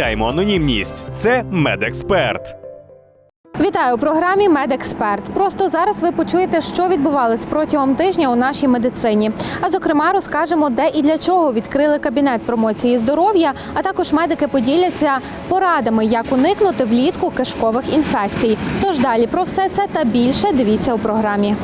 анонімність. Це медексперт. Вітаю у програмі Медексперт. Просто зараз ви почуєте, що відбувалось протягом тижня у нашій медицині. А зокрема, розкажемо, де і для чого відкрили кабінет промоції здоров'я. А також медики поділяться порадами, як уникнути влітку кишкових інфекцій. Тож далі про все це та більше дивіться у програмі.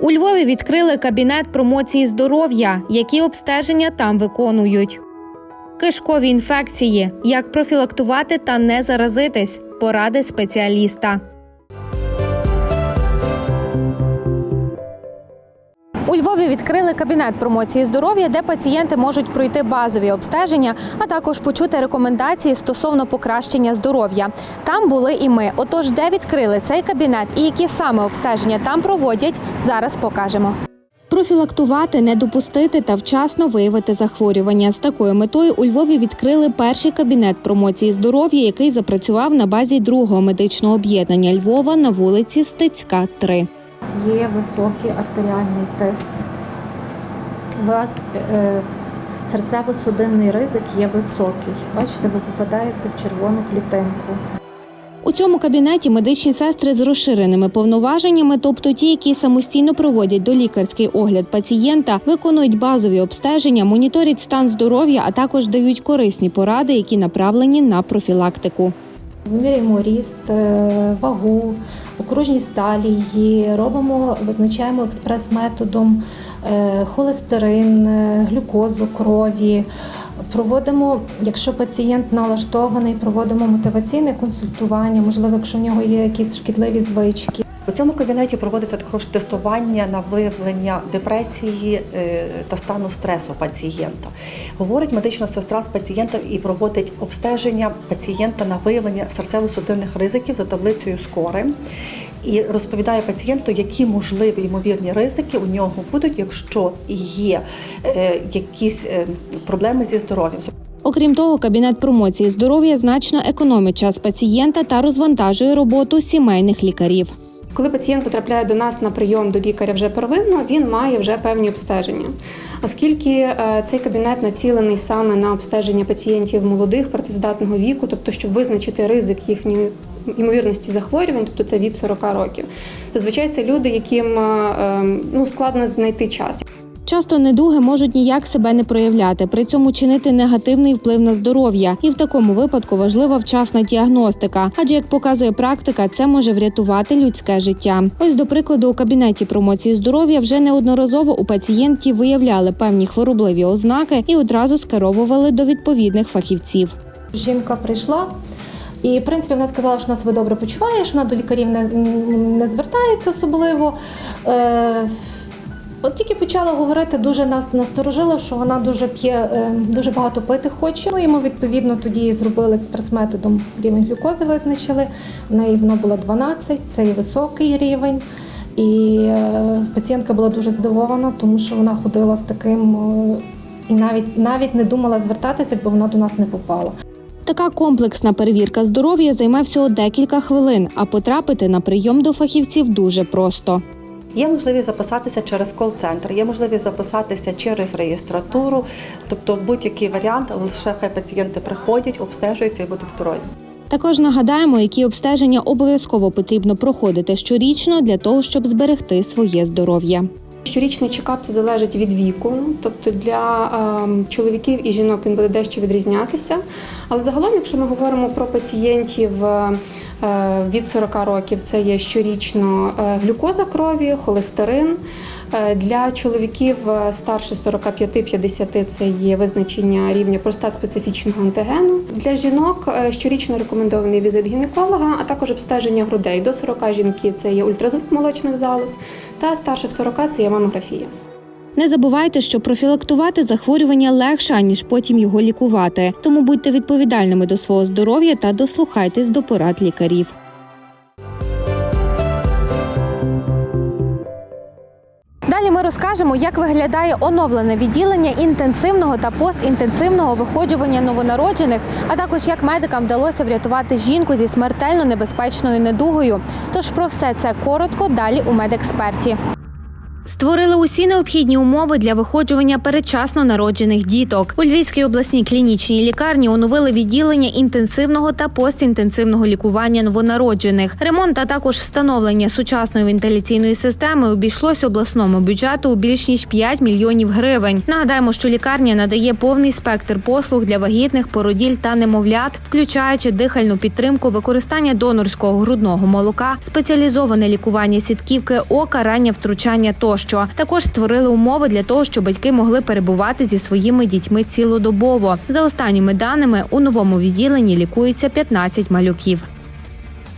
У Львові відкрили кабінет промоції здоров'я, які обстеження там виконують. Кишкові інфекції, як профілактувати та не заразитись, поради спеціаліста. У Львові відкрили кабінет промоції здоров'я, де пацієнти можуть пройти базові обстеження, а також почути рекомендації стосовно покращення здоров'я. Там були і ми. Отож, де відкрили цей кабінет і які саме обстеження там проводять, зараз покажемо. Профілактувати, не допустити та вчасно виявити захворювання. З такою метою у Львові відкрили перший кабінет промоції здоров'я, який запрацював на базі другого медичного об'єднання Львова на вулиці Стецька, 3. є високий артеріальний тиск. У вас е, серцево-судинний ризик є високий. Бачите, ви попадаєте в червону клітинку. У цьому кабінеті медичні сестри з розширеними повноваженнями, тобто ті, які самостійно проводять долікарський огляд пацієнта, виконують базові обстеження, моніторять стан здоров'я, а також дають корисні поради, які направлені на профілактику. Вимірюємо ріст, е, вагу, окружність талії, робимо, визначаємо експрес-методом е, холестерин, е, глюкозу крові. Проводимо, якщо пацієнт налаштований, проводимо мотиваційне консультування, можливо, якщо в нього є якісь шкідливі звички. У цьому кабінеті проводиться також тестування на виявлення депресії е, та стану стресу пацієнта. Говорить медична сестра з пацієнтом і проводить обстеження пацієнта на виявлення серцево-судинних ризиків за таблицею скори. І розповідає пацієнту, які можливі ймовірні ризики у нього будуть, якщо є е, якісь е, проблеми зі здоров'ям. Окрім того, кабінет промоції здоров'я значно економить час пацієнта та розвантажує роботу сімейних лікарів. Коли пацієнт потрапляє до нас на прийом до лікаря вже первинно, він має вже певні обстеження. Оскільки е, цей кабінет націлений саме на обстеження пацієнтів молодих працездатного віку, тобто щоб визначити ризик їхньої ймовірності захворювань, тобто це від 40 років. Зазвичай це люди, яким е, е, ну, складно знайти час. Часто недуги можуть ніяк себе не проявляти, при цьому чинити негативний вплив на здоров'я, і в такому випадку важлива вчасна діагностика. Адже як показує практика, це може врятувати людське життя. Ось до прикладу, у кабінеті промоції здоров'я вже неодноразово у пацієнтів виявляли певні хворобливі ознаки і одразу скеровували до відповідних фахівців. Жінка прийшла. І, в принципі, вона сказала, що вона себе добре почуває, що вона до лікарів не, не звертається особливо. Е, от тільки почала говорити, дуже нас насторожило, що вона дуже п'є, е, дуже багато пити хоче. Ну, і ми відповідно тоді зробили експрес-методом рівень глюкози, визначили. В неї воно було 12, це і високий рівень. І е, пацієнтка була дуже здивована, тому що вона ходила з таким е, і навіть навіть не думала звертатися, якби вона до нас не попала. Така комплексна перевірка здоров'я займе всього декілька хвилин, а потрапити на прийом до фахівців дуже просто. Є можливість записатися через кол-центр, є можливість записатися через реєстратуру, тобто будь-який варіант, лише хай пацієнти приходять, обстежуються і будуть здорові. Також нагадаємо, які обстеження обов'язково потрібно проходити щорічно для того, щоб зберегти своє здоров'я. Щорічний чекап це залежить від віку, тобто для ем, чоловіків і жінок він буде дещо відрізнятися. Але загалом, якщо ми говоримо про пацієнтів е, від 40 років, це є щорічно е, глюкоза крові, холестерин. Е, Для чоловіків е, старше 45-50 це є визначення рівня простат-специфічного антигену. Для жінок е, щорічно рекомендований візит гінеколога, а також обстеження грудей. До 40 жінки це є ультразвук молочних залоз, та старших 40 це є мамографія. Не забувайте, що профілактувати захворювання легше, аніж потім його лікувати. Тому будьте відповідальними до свого здоров'я та дослухайтесь до порад лікарів. Розкажемо, як виглядає оновлене відділення інтенсивного та постінтенсивного виходжування новонароджених, а також як медикам вдалося врятувати жінку зі смертельно небезпечною недугою. Тож про все це коротко далі у медексперті. Створили усі необхідні умови для виходжування передчасно народжених діток. У Львівській обласній клінічній лікарні оновили відділення інтенсивного та постінтенсивного лікування новонароджених. Ремонт а також встановлення сучасної вентиляційної системи обійшлось обласному бюджету у більш ніж 5 мільйонів гривень. Нагадаємо, що лікарня надає повний спектр послуг для вагітних, породіль та немовлят, включаючи дихальну підтримку, використання донорського грудного молока, спеціалізоване лікування сітківки ока, раннє втручання тощо. Також створили умови для того, щоб батьки могли перебувати зі своїми дітьми цілодобово. За останніми даними, у новому відділенні лікується 15 малюків.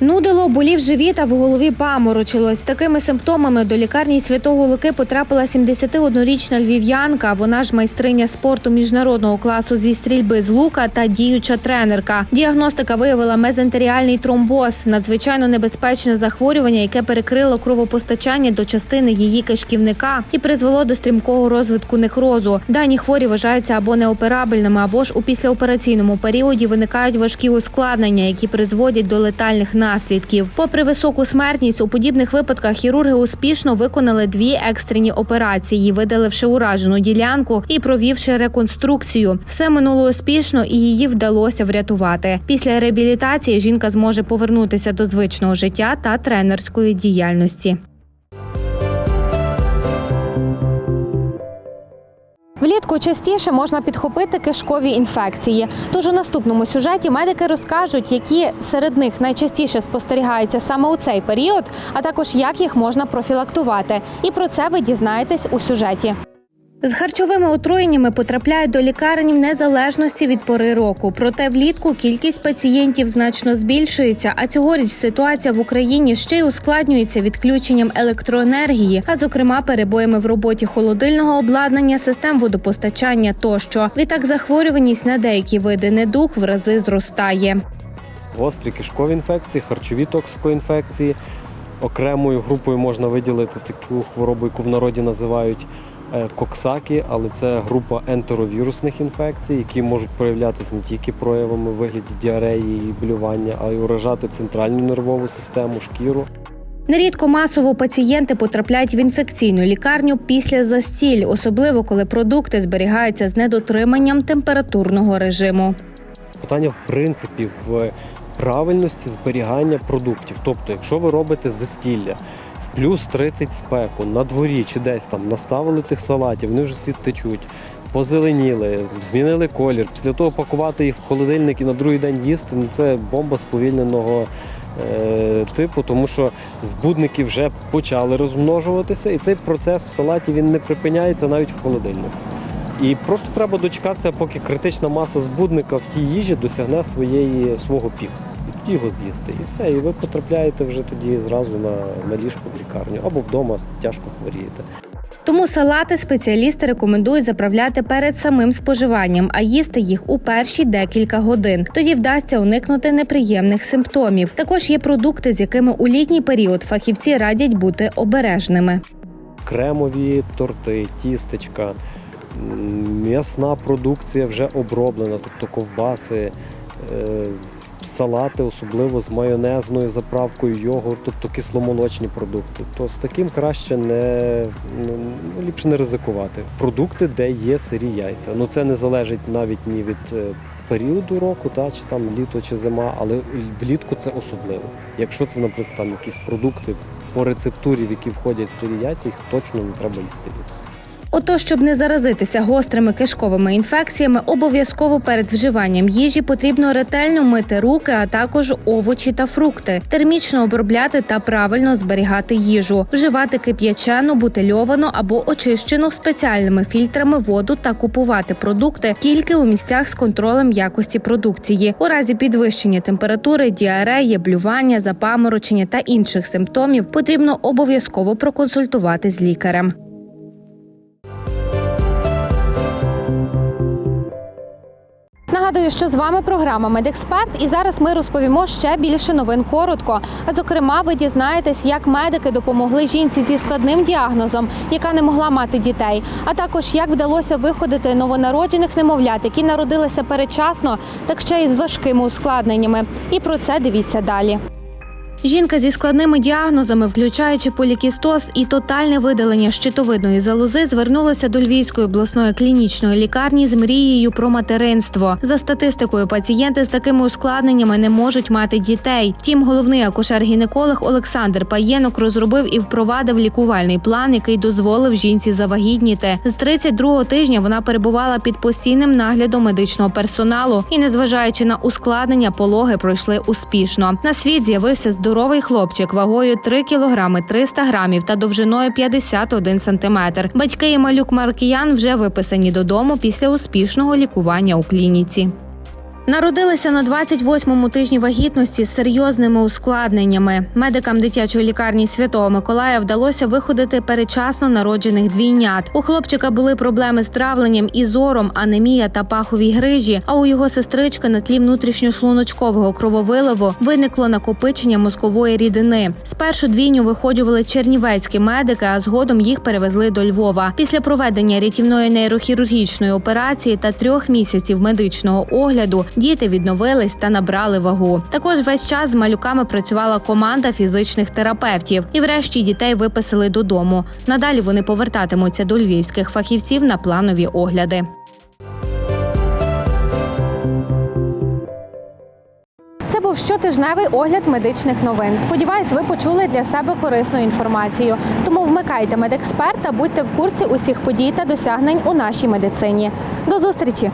Нудило, болів живіт, а в голові паморочилось. Такими симптомами до лікарні святого Луки потрапила 71-річна львів'янка. Вона ж майстриня спорту міжнародного класу зі стрільби з лука та діюча тренерка. Діагностика виявила мезентеріальний тромбоз, надзвичайно небезпечне захворювання, яке перекрило кровопостачання до частини її кишківника і призвело до стрімкого розвитку некрозу. Дані хворі вважаються або неоперабельними, або ж у післяопераційному періоді виникають важкі ускладнення, які призводять до летальних наслідків. Попри високу смертність, у подібних випадках хірурги успішно виконали дві екстрені операції, видаливши уражену ділянку і провівши реконструкцію. Все минуло успішно і її вдалося врятувати. Після реабілітації жінка зможе повернутися до звичного життя та тренерської діяльності. Влітку частіше можна підхопити кишкові інфекції. Тож у наступному сюжеті медики розкажуть, які серед них найчастіше спостерігаються саме у цей період, а також як їх можна профілактувати. І про це ви дізнаєтесь у сюжеті. З харчовими отруєннями потрапляють до лікарень в незалежності від пори року. Проте влітку кількість пацієнтів значно збільшується. А цьогоріч ситуація в Україні ще й ускладнюється відключенням електроенергії, а зокрема перебоями в роботі холодильного обладнання, систем водопостачання тощо. Відтак захворюваність на деякі види недуг в рази зростає. Гострі кишкові інфекції, харчові токсикоінфекції. Окремою групою можна виділити таку хворобу, яку в народі називають коксаки, але це група ентеровірусних інфекцій, які можуть проявлятися не тільки проявами у вигляді діареї і блювання, а й уражати центральну нервову систему, шкіру. Нерідко масово пацієнти потрапляють в інфекційну лікарню після застіль, особливо коли продукти зберігаються з недотриманням температурного режиму. Питання в принципі в правильності зберігання продуктів. Тобто, якщо ви робите застілля в плюс 30 спеку на дворі чи десь там наставили тих салатів, вони вже всі течуть. Позеленіли, змінили колір. Після того пакувати їх в холодильник і на другий день їсти ну це бомба сповільненого е, типу, тому що збудники вже почали розмножуватися, і цей процес в салаті він не припиняється навіть в холодильнику. І просто треба дочекатися, поки критична маса збудника в тій їжі досягне своєї свого піку. Його з'їсти. І все. І ви потрапляєте вже тоді зразу на, на ліжко в лікарню або вдома тяжко хворієте. Тому салати спеціалісти рекомендують заправляти перед самим споживанням, а їсти їх у перші декілька годин. Тоді вдасться уникнути неприємних симптомів. Також є продукти, з якими у літній період фахівці радять бути обережними. Кремові торти, тістечка, м'ясна продукція вже оброблена, тобто ковбаси, е, салати, особливо з майонезною заправкою, йогурт, тобто кисломолочні продукти. То з таким краще не ну, ліпше не ризикувати. Продукти, де є сирі яйця. Ну це не залежить навіть ні від е, періоду року, та чи там літо чи зима, але влітку це особливо. Якщо це, наприклад, там якісь продукти по рецептурі, в які входять сирі яйця, їх точно не треба їсти. Ото, щоб не заразитися гострими кишковими інфекціями, обов'язково перед вживанням їжі потрібно ретельно мити руки, а також овочі та фрукти, термічно обробляти та правильно зберігати їжу, вживати кип'ячену, бутильовану або очищену спеціальними фільтрами воду та купувати продукти тільки у місцях з контролем якості продукції. У разі підвищення температури, діареї, блювання, запаморочення та інших симптомів потрібно обов'язково проконсультувати з лікарем. Нагадую, що з вами програма Медексперт, і зараз ми розповімо ще більше новин коротко. А зокрема, ви дізнаєтесь, як медики допомогли жінці зі складним діагнозом, яка не могла мати дітей, а також як вдалося виходити новонароджених немовлят, які народилися передчасно, так ще й з важкими ускладненнями. І про це дивіться далі. Жінка зі складними діагнозами, включаючи полікістоз і тотальне видалення щитовидної залози, звернулася до Львівської обласної клінічної лікарні з мрією про материнство. За статистикою, пацієнти з такими ускладненнями не можуть мати дітей. Втім, головний акушер-гінеколог Олександр Паєнок розробив і впровадив лікувальний план, який дозволив жінці завагітніти. З 32-го тижня вона перебувала під постійним наглядом медичного персоналу і, незважаючи на ускладнення, пологи пройшли успішно. На світ з'явився здоровий хлопчик вагою 3 кілограми 300 грамів та довжиною 51 сантиметр. Батьки і малюк Маркіян вже виписані додому після успішного лікування у клініці. Народилися на 28-му тижні вагітності з серйозними ускладненнями. Медикам дитячої лікарні Святого Миколая вдалося виходити передчасно народжених двійнят. У хлопчика були проблеми з травленням і зором, анемія та пахові грижі. А у його сестрички на тлі внутрішньошлуночкового крововиливу виникло накопичення мозкової рідини. Спершу двійню виходжували чернівецькі медики, а згодом їх перевезли до Львова. Після проведення рятівної нейрохірургічної операції та трьох місяців медичного огляду діти відновились та набрали вагу. Також весь час з малюками працювала команда фізичних терапевтів, і врешті дітей виписали додому. Надалі вони повертатимуться до львівських фахівців на планові огляди. Це був щотижневий огляд медичних новин. Сподіваюсь, ви почули для себе корисну інформацію. Тому вмикайте медексперт та будьте в курсі усіх подій та досягнень у нашій медицині. До зустрічі!